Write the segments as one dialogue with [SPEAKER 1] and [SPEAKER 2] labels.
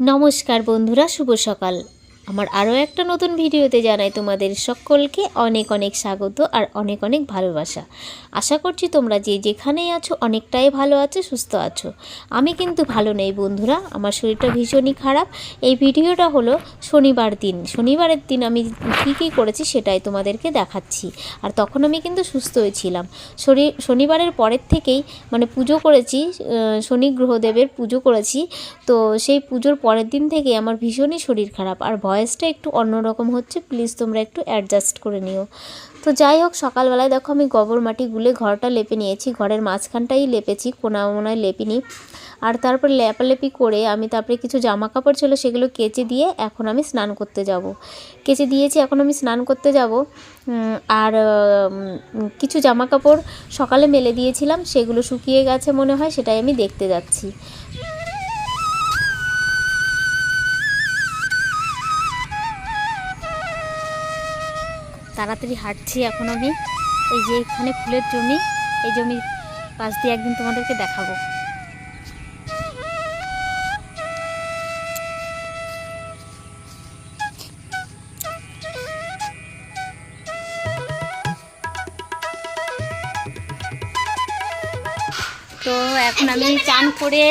[SPEAKER 1] নমস্কার বন্ধুরা শুভ সকাল। আমার আরও একটা নতুন ভিডিওতে জানাই তোমাদের সকলকে অনেক অনেক স্বাগত আর অনেক অনেক ভালোবাসা। আশা করছি তোমরা যে যেখানেই আছো অনেকটাই ভালো আছো, সুস্থ আছো। আমি কিন্তু ভালো নেই বন্ধুরা, আমার শরীরটা ভীষণই খারাপ। এই ভিডিওটা হলো শনিবার দিন। শনিবারের দিন আমি কী কী করেছি সেটাই তোমাদেরকে দেখাচ্ছি। আর তখন আমি কিন্তু সুস্থ হয়েছিলাম শরীর শনিবারের পরের থেকেই মানে পুজো করেছি শনি গ্রহদেবের পুজো করেছি। তো সেই পুজোর পরের দিন থেকে আমার ভীষণই শরীর খারাপ। আর ভয়েসটা একটু অন্যরকম হচ্ছে প্লিজ তোমরা একটু অ্যাডজাস্ট করে নিও। তো যাই হোক, সকালবেলায় দেখো আমি গোবর মাটি গুলে ঘরটা লেপে নিয়েছি, ঘরের মাঝখানটাই লেপেছি কোনা মোনায় লেপিনি। আর তারপর লেপালেপি করে আমি তারপরে কিছু জামা কাপড় ছিল সেগুলো কেচে দিয়ে এখন আমি স্নান করতে যাব। কেচে দিয়েছি, এখন আমি স্নান করতে যাব। আর কিছু জামা কাপড় সকালে মেলে দিয়েছিলাম, সেগুলো শুকিয়ে গেছে মনে হয়, সেটাই আমি দেখতে যাচ্ছি। তাড়াতাড়ি হাঁটছি এখন আমি। এই যে এখানে ফুলের জমি, এই জমির পাশ দিয়ে একদিন তোমাদেরকে দেখাবো। তো এখন আমি চান করে,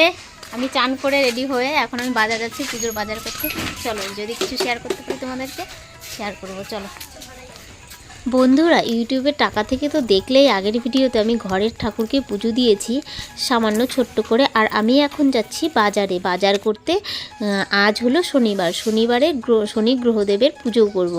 [SPEAKER 1] আমি চান করে রেডি হয়ে এখন আমি বাজার যাচ্ছি পুজোর বাজার করতে। চলো, যদি কিছু শেয়ার করতে পারি তোমাদেরকে শেয়ার করব, চলো। বন্ধুরা, ইউটিউবে টাকা থেকে তো দেখলেই আগের ভিডিওতে আমি ঘরের ঠাকুরকে পুজো দিয়েছি, সামান্য ছোট্ট করে। আর আমি এখন যাচ্ছি বাজারে। বাজার করতে আজ হলো শনিবার। শনিবারে শনি গ্রহদেবের পুজো করব।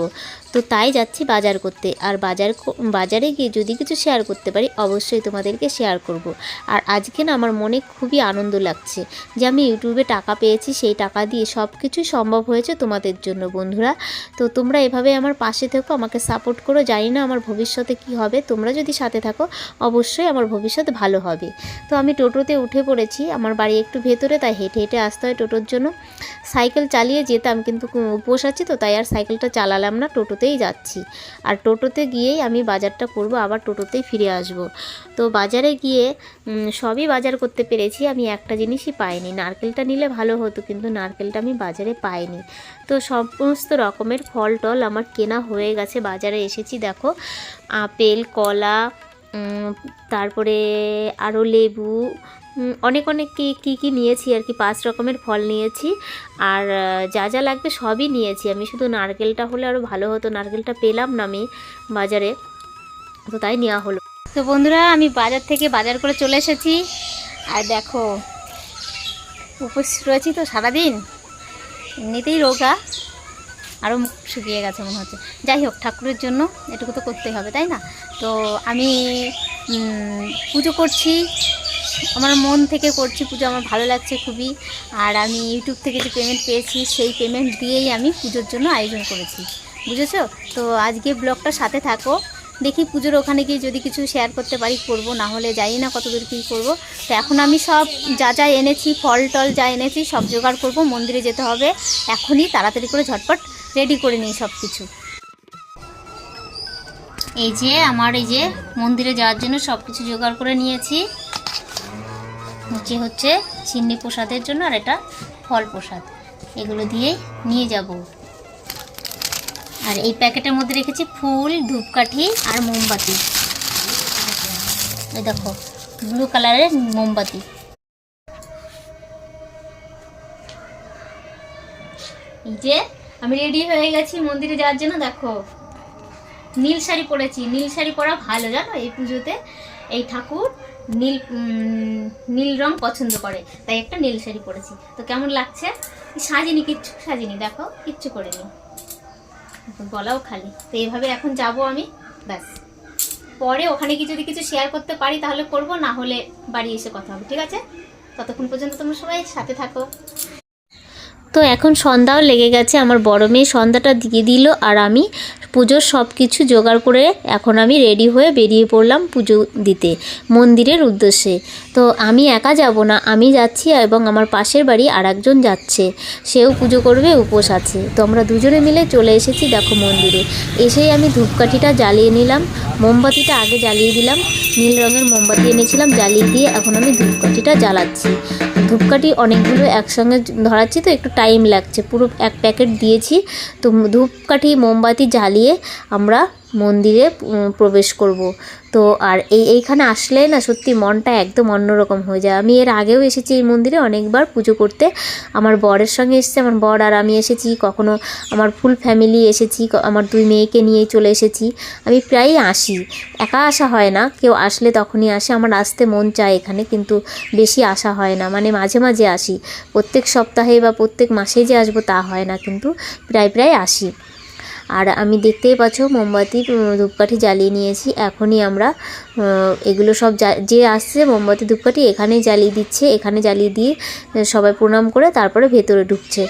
[SPEAKER 1] তো তাই যাচ্ছি বাজার করতে। আর বাজার বাজারে গিয়ে যদি কিছু শেয়ার করতে পারি, অবশ্যই তোমাদেরকে শেয়ার করব। আর আজকে না আমার মনে খুবই আনন্দ লাগছে যে আমি ইউটিউবে টাকা পেয়েছি, সেই টাকা দিয়ে সব কিছুই সম্ভব হয়েছে তোমাদের জন্য বন্ধুরা। তো তোমরা এভাবে আমার পাশে থেকো, আমাকে সাপোর্ট করো জানি না আমার ভবিষ্যতে কি হবে। তোমরা যদি সাথে থাকো, অবশ্যই আমার ভবিষ্যৎ ভালো হবে। তো আমি টোটোতে উঠে পড়েছি। আমার বাড়ি একটু ভেতরে, তাই হেঁটে হেঁটে আসতে হয় টোটোর জন্য। সাইকেল চালিয়ে যেতাম, কিন্তু উপোস আছি তো, তাই আর সাইকেলটা চালালাম না, টোটোতেই যাচ্ছি। আর টোটোতে গিয়েই আমি বাজারটা করব, আবার টোটোতেই ফিরে আসব। তো বাজারে গিয়ে সবই বাজার করতে পেরেছি। আমি একটা জিনিসই পাইনি। নারকেলটা নিলে ভালো হতো, কিন্তু নারকেলটা আমি বাজারে পাইনি। তো সমস্ত রকমের ফল টল আমার কেনা হয়ে গেছে। বাজারে এসেছি দেখো, আপেল, কলা তারপরে আরও লেবু অনেক অনেক কী কী কী নিয়েছি আর কি, পাঁচ রকমের ফল নিয়েছি। আর যা যা লাগবে সবই নিয়েছি। আমি শুধু নারকেলটা হলে আরও ভালো হতো, নারকেলটা পেলাম না আমি বাজারে। তো তাই নেওয়া হলো। তো বন্ধুরা, আমি বাজার থেকে বাজার করে চলে এসেছি। আর দেখো, উপোস রয়েছি তো সারাদিন। এমনিতেই রোগা। আরও মুখ শুকিয়ে গেছে মনে হচ্ছে। যাই হোক, ঠাকুরের জন্য এটুকু তো করতেই হবে, তাই না? তো আমি পুজো করছি, আমার মন থেকে করছি পুজো, আমার ভালো লাগছে খুবই। আর আমি ইউটিউব থেকে যে পেমেন্ট পেয়েছি, সেই পেমেন্ট দিয়েই আমি পুজোর জন্য আয়োজন করেছি। বুঝেছ? তো আজকে ব্লগটার সাথে থাকো। দেখি পুজোর ওখানে গিয়ে যদি কিছু শেয়ার করতে পারি, করব। না হলে জানি না কতদূর কী করব। তো এখন আমি সব যা যা এনেছি, ফল টল যা এনেছি, সব জোগাড় করব। মন্দিরে যেতে হবে। এখনই তাড়াতাড়ি করে ঝটপট রেডি করে নিই সব কিছু এই যে আমার এই যে মন্দিরে যাওয়ার জন্য সব কিছু জোগাড় করে নিয়েছি। নিচে হচ্ছে চিন্নি প্রসাদের জন্য আর এটা ফল প্রসাদ। এগুলো দিয়েই নিয়ে যাব। আর এই প্যাকেটের মধ্যে রেখেছি ফুল, ধূপকাঠি আর মোমবাতি। এই দেখো ব্লু কালারের মোমবাতি। এই যে আমি রেডি হয়ে গেছি, মন্দিরে যাওয়ার জন্য, দেখো। নীল শাড়ি পরেছি। নীল শাড়ি পরা ভালো, জানো? এই পুজোতে এই ঠাকুর নীল নীল রং পছন্দ করে, তাই একটা নীল শাড়ি পরেছি। তো কেমন লাগছে? সাজিনি, কিচ্ছু সাজিনি, দেখো, কিচ্ছু করিনি। গলাও খালি। তো এইভাবে এখন যাব আমি, ব্যাস। পরে ওখানে কি যদি কিছু শেয়ার করতে পারি, তাহলে করব, না হলে বাড়ি এসে কথা হবে, ঠিক আছে? ততক্ষণ পর্যন্ত তোমরা সবাই সাথে থাকো। তো এখন সন্ধ্যাও লেগে গেছে, আমার বড় মেয়ে সন্ধ্যাটা দিয়ে দিল আর আমি পুজোর সব কিছু জোগাড় করে এখন আমি রেডি হয়ে বেরিয়ে পড়লাম পুজো দিতে মন্দিরের উদ্দেশ্যে। তো আমি একা যাব না, আমি যাচ্ছি এবং আমার পাশের বাড়ি আর একজন যাচ্ছে, সেও পুজো করবে, উপোস আছে। তো আমরা দুজনে মিলে চলে এসেছি দেখো মন্দিরে। এসেই আমি ধূপকাঠিটা জ্বালিয়ে নিলাম, মোমবাতিটা আগে জ্বালিয়ে দিলাম, নীল রঙের মোমবাতি এনেছিলাম জ্বালিয়ে দিয়ে এখন আমি ধূপকাঠিটা জ্বালাচ্ছি। ধূপকাঠি অনেকগুলো একসঙ্গে ধরাচ্ছি তো, একটু টাইম লাগছে। পুরো এক প্যাকেট দিয়েছি। তো ধূপকাঠি, মোমবাতি জ্বালিয়ে আমরা মন্দিরে প্রবেশ করব। তো আর এই, এইখানে আসলে না সত্যি মনটা একদম অন্যরকম হয়ে যায়। আমি এর আগেও এসেছি এই মন্দিরে অনেকবার পুজো করতে। আমার বরের সঙ্গে এসেছে, আমার বর আর আমি এসেছি, কখনো আমার ফুল ফ্যামিলি এসেছি আমার দুই মেয়েকে নিয়ে চলে এসেছি। আমি প্রায়ই আসি। একা আসা হয় না, কেউ আসলে তখনই আসে। আমার আসতে মন চায় এখানে, কিন্তু বেশি আসা হয় না। মানে মাঝে মাঝে আসি। প্রত্যেক সপ্তাহে বা প্রত্যেক মাসে যে আসব তা হয় না, কিন্তু প্রায় প্রায় আসি। আর আমি দেখতেই পাচ্ছ মোমবাতি ধূপকাঠি জ্বালিয়ে নিয়েছি। এখনই আমরা এগুলো সব যা- আসছে মোমবাতি, ধূপকাঠি এখানেই জ্বালিয়ে দিচ্ছে। এখানে জ্বালিয়ে দিয়ে সবাই প্রণাম করে তারপরে ভেতরে ঢুকছে।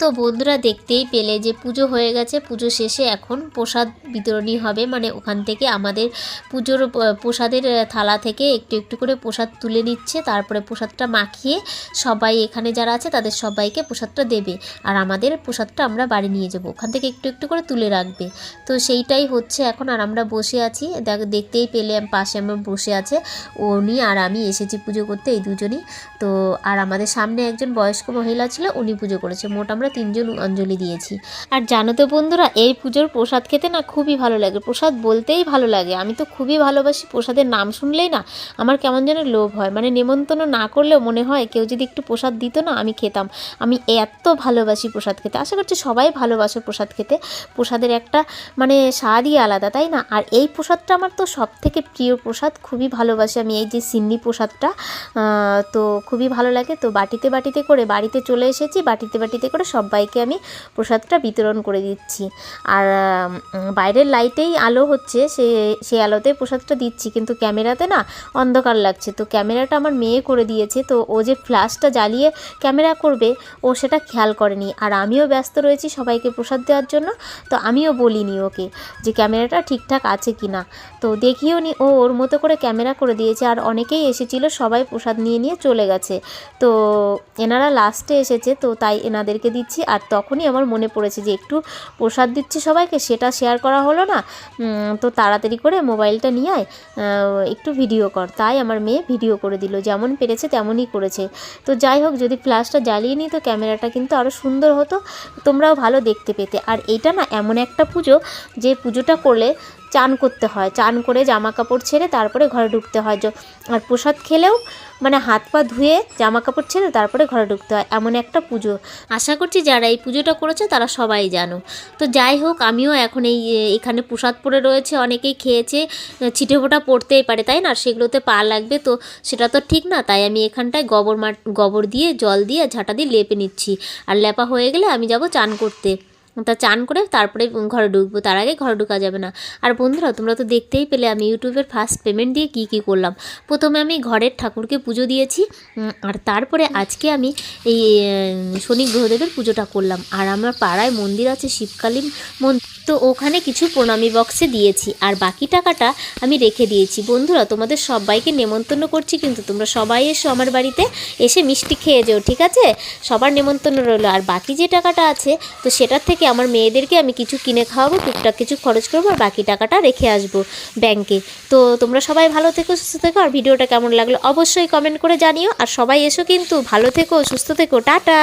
[SPEAKER 1] তো বন্ধুরা দেখতেই পেলে যে পুজো হয়ে গেছে, পুজো শেষে এখন প্রসাদ বিতরণী হবে। মানে ওখান থেকে আমাদের পুজোর প্রসাদের থালা থেকে একটু একটু করে প্রসাদ তুলে নিচ্ছে। তারপরে প্রসাদটা মাখিয়ে সবাই এখানে যারা আছে তাদের সবাইকে প্রসাদটা দেবে। আর আমাদের প্রসাদটা আমরা বাড়ি নিয়ে যাব। ওখান থেকে একটু একটু করে তুলে রাখবে। তো সেইটাই হচ্ছে এখন। আর আমরা বসে আছি। দেখ, দেখতেই পেলে পাশে আমার বসে আছে উনি আর আমি এসেছি পুজো করতে, এই দুজনই। তো আর আমাদের সামনে একজন বয়স্ক মহিলা ছিল, উনি পুজো করেছে। মোট আমরা তিনজন অঞ্জলি দিয়েছি। আর জানো তো বন্ধুরা, এই পুজোর প্রসাদ খেতে না খুবই ভালো লাগে। প্রসাদ বলতেই ভালো লাগে। আমি তো খুবই ভালোবাসি প্রসাদের নাম শুনলেই না আমার কেমন যেন লোভ হয়। মানে নেমন্তন্ন না করলেও মনে হয় কেউ যদি একটু প্রসাদ দিত না, আমি খেতাম। আমি এত ভালোবাসি প্রসাদ খেতে। আশা করছি সবাই ভালোবাসে প্রসাদ খেতে। প্রসাদের একটা মানে স্বাদই আলাদা, তাই না? আর এই প্রসাদটা আমার তো সব থেকে প্রিয় প্রসাদ। খুবই ভালোবাসি আমি। এই যে সিন্নি প্রসাদটা তো খুবই ভালো লাগে। তো বাটিতে বাটিতে করে বাড়িতে চলে এসেছি। বাটিতে বাটিতে করে সবাইকে আমি প্রসাদটা বিতরণ করে দিচ্ছি। আর বাইরের লাইটেই আলো হচ্ছে, সে সেই আলোতেই প্রসাদটা দিচ্ছি, কিন্তু ক্যামেরাতে না অন্ধকার লাগছে। তো ক্যামেরাটা আমার মেয়ে করে দিয়েছে, তো ও যে ফ্ল্যাশটা জ্বালিয়ে ক্যামেরা করবে, ও সেটা খেয়াল করেনি। আর আমিও ব্যস্ত রয়েছি সবাইকে প্রসাদ দেওয়ার জন্য, তো আমিও বলিনি ওকে যে ক্যামেরাটা ঠিকঠাক আছে কি না। তো দেখিও নি, ও ওর মতো করে ক্যামেরা করে দিয়েছে, আর অনেকেই এসেছিল, সবাই প্রসাদ নিয়ে নিয়ে চলে গেছে। তো এনারা লাস্টে এসেছে, তো তাই এনাদেরকে দিচ্ছি। আর তখনই আমার মনে পড়েছে যে একটু প্রসাদ দিচ্ছি সবাইকে, সেটা শেয়ার করা হলো না। তো তাড়াতাড়ি করে মোবাইলটা নিয়ে আয় একটু ভিডিও কর। তাই আমার মেয়ে ভিডিও করে দিল, যেমন পেরেছে তেমনই করেছে। তো যাই হোক, যদি ফ্ল্যাশটা জ্বালিয়ে নিই তো ক্যামেরাটা কিন্তু আরও সুন্দর হতো, তোমরাও ভালো দেখতে পেতে। আর এটা না এমন একটা পুজো, যে পুজোটা করলে চান করতে হয়। চান করে জামা কাপড় ছেড়ে তারপরে ঘরে ঢুকতে হয়। আর প্রসাদ খেলেও মানে হাত পা ধুয়ে জামা কাপড় ছেড়ে তারপরে ঘরে ঢুকতে হয়। এমন একটা পুজো। আশা করছি যারা এই পুজোটা করেছে তারা সবাই জানো। তো যাই হোক, আমিও এখন এই এখানে প্রসাদ পড়ে রয়েছে। অনেকেই খেয়েছে। ছিটে ফোটা পড়তেই পারে, তাই না? সেগুলোতে পা লাগবে। তো সেটা তো ঠিক না। তাই আমি এখানটায় গোবর মাট গোবর দিয়ে, জল দিয়ে, ঝাঁটা দিয়ে লেপে নিচ্ছি। আর লেপা হয়ে গেলে আমি যাব চান করতে। তা চান করে তারপরে ঘরে ঢুকবো। তার আগে ঘরে ঢোকা যাবে না। আর বন্ধুরা, তোমরা তো দেখতেই পেলে আমি ইউটিউবের ফার্স্ট পেমেন্ট দিয়ে কী কী করলাম। প্রথমে আমি ঘরের ঠাকুরকে পুজো দিয়েছি আর তারপরে আজকে আমি এই শনি গ্রহদেবের পুজোটা করলাম। আর আমার পাড়ায় মন্দির আছে শিবকালী মন্দির। তো ওখানে কিছু প্রণামী বক্সে দিয়েছি, আর বাকি টাকাটা আমি রেখে দিয়েছি। বন্ধুরা, তোমাদের সবাইকে নেমন্তন্ন করছি, কিন্তু তোমরা সবাই এসো আমার বাড়িতে, এসে মিষ্টি খেয়ে যেও, ঠিক আছে? সবার নেমন্তন্ন রইল। আর বাকি যে টাকাটা আছে, তো সেটার থেকে আমার মেয়েদেরকে আমি কিছু কিনে খাওয়াবো, টুকটাক কিছু খরচ করব আর বাকি টাকাটা রেখে আসব ব্যাংকে। তো তোমরা সবাই ভালো থেকো, সুস্থ থেকো আর ভিডিওটা কেমন লাগল অবশ্যই কমেন্ট করে জানিও। আর সবাই এসো কিন্তু ভালো থেকো, সুস্থ থেকো, টাটা!